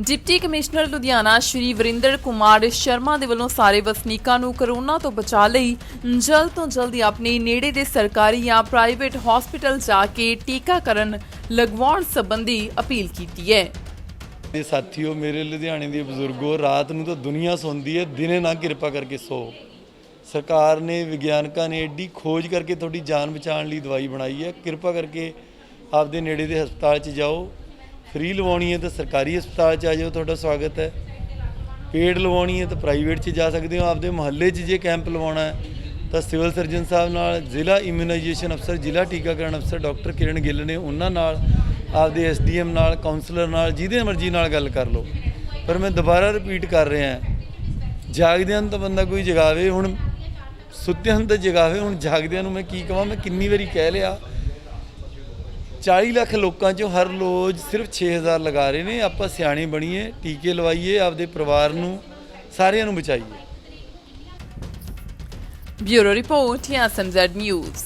Deputy commissioner Ludhiana Shri Varinder Kumar Sharma ਦੇ ਵੱਲੋਂ ਸਾਰੇ ਵਸਨੀਕਾਂ ਨੂੰ ਕਰੋਨਾ ਤੋਂ ਬਚਾਅ ਲਈ ਜਲਦ ਤੋਂ ਜਲਦੀ ਆਪਣੇ ਨੇੜੇ ਦੇ ਸਰਕਾਰੀ ਜਾਂ ਪ੍ਰਾਈਵੇਟ ਹਸਪੀਟਲ ਜਾ ਕੇ ਟੀਕਾਕਰਨ ਲਗਵਾਉਣ ਸੰਬੰਧੀ ਅਪੀਲ ਕੀਤੀ ਹੈ। ਇਹ ਸਾਥੀਓ, ਮੇਰੇ ਲੁਧਿਆਣੇ ਦੇ ਬਜ਼ੁਰਗੋ, ਰਾਤ ਨੂੰ ਤਾਂ ਦੁਨੀਆ ਸੌਂਦੀ ਹੈ, ਦਿਨੇ ਨਾ ਕਿਰਪਾ ਕਰਕੇ ਸੋ। ਸਰਕਾਰ ਨੇ ਵਿਗਿਆਨਕਾਂ ਨੇ ਐਡੀ ਖੋਜ ਕਰਕੇ ਤੁਹਾਡੀ ਜਾਨ ਬਚਾਉਣ ਲਈ ਦਵਾਈ ਬਣਾਈ ਹੈ। ਕਿਰਪਾ ਕਰਕੇ ਆਪਦੇ ਨੇੜੇ ਦੇ ਹਸਪਤਾਲ 'ਚ ਜਾਓ। ਫ੍ਰੀ ਲਵਾਉਣੀ ਹੈ ਤਾਂ ਸਰਕਾਰੀ ਹਸਪਤਾਲ 'ਚ ਆ ਜਾਓ, ਤੁਹਾਡਾ ਸਵਾਗਤ ਹੈ। ਪੇਡ ਲਵਾਉਣੀ ਹੈ ਤਾਂ ਪ੍ਰਾਈਵੇਟ 'ਚ ਜਾ ਸਕਦੇ ਹੋ। ਆਪਦੇ ਮੁਹੱਲੇ 'ਚ ਜੇ ਕੈਂਪ ਲਵਾਉਣਾ ਹੈ, ਤਾਂ ਸਿਵਲ ਸਰਜਨ ਸਾਹਿਬ ਨਾਲ ਜ਼ਿਲ੍ਹਾ ਇਮਿਊਨਾਈਜੇਸ਼ਨ ਅਫਸਰ ਜ਼ਿਲ੍ਹਾ ਟੀਕਾਕਰਨ ਅਫਸਰ ਡਾਕਟਰ ਕਿਰਨ ਗਿੱਲ ਨੇ ਉਹਨਾਂ ਨਾਲ, ਆਪਦੇ ਐਸਡੀਐਮ ਨਾਲ ਕਾਉਂਸਲਰ ਨਾਲ, ਜਿਹਦੇ ਮਰਜ਼ੀ ਨਾਲ ਗੱਲ ਕਰ ਲਓ। ਪਰ ਮੈਂ ਦੁਬਾਰਾ ਰਿਪੀਟ ਕਰ ਰਿਹਾ ਜਾਗਦਿਆਂ ਨੂੰ ਤਾਂ ਬੰਦਾ ਕੋਈ ਜਗਾਵੇ, ਹੁਣ ਸੁੱਤਿਆਂ ਨੂੰ ਤਾਂ ਜਗਾਵੇ, ਹੁਣ ਜਾਗਦਿਆਂ ਨੂੰ ਮੈਂ ਕੀ ਕਹਾਂ ਮੈਂ ਕਿੰਨੀ ਵਾਰੀ ਕਹਿ ਲਿਆ 40 ਲੱਖ ਲੋਕਾਂ ਚੋਂ ਹਰ ਰੋਜ਼ ਸਿਰਫ 6000 ਲਗਾ ਰਹੇ ਨੇ। ਆਪਾਂ ਸਿਆਣੇ ਬਣੀਏ, ਟੀਕੇ ਲਵਾਈਏ, ਆਪਦੇ ਪਰਿਵਾਰ ਨੂੰ, ਸਾਰਿਆਂ ਨੂੰ ਬਚਾਈਏ। ਬਿਊਰੋ ਰਿਪੋਰਟ ਜਾਂ ਨਿਊਜ਼।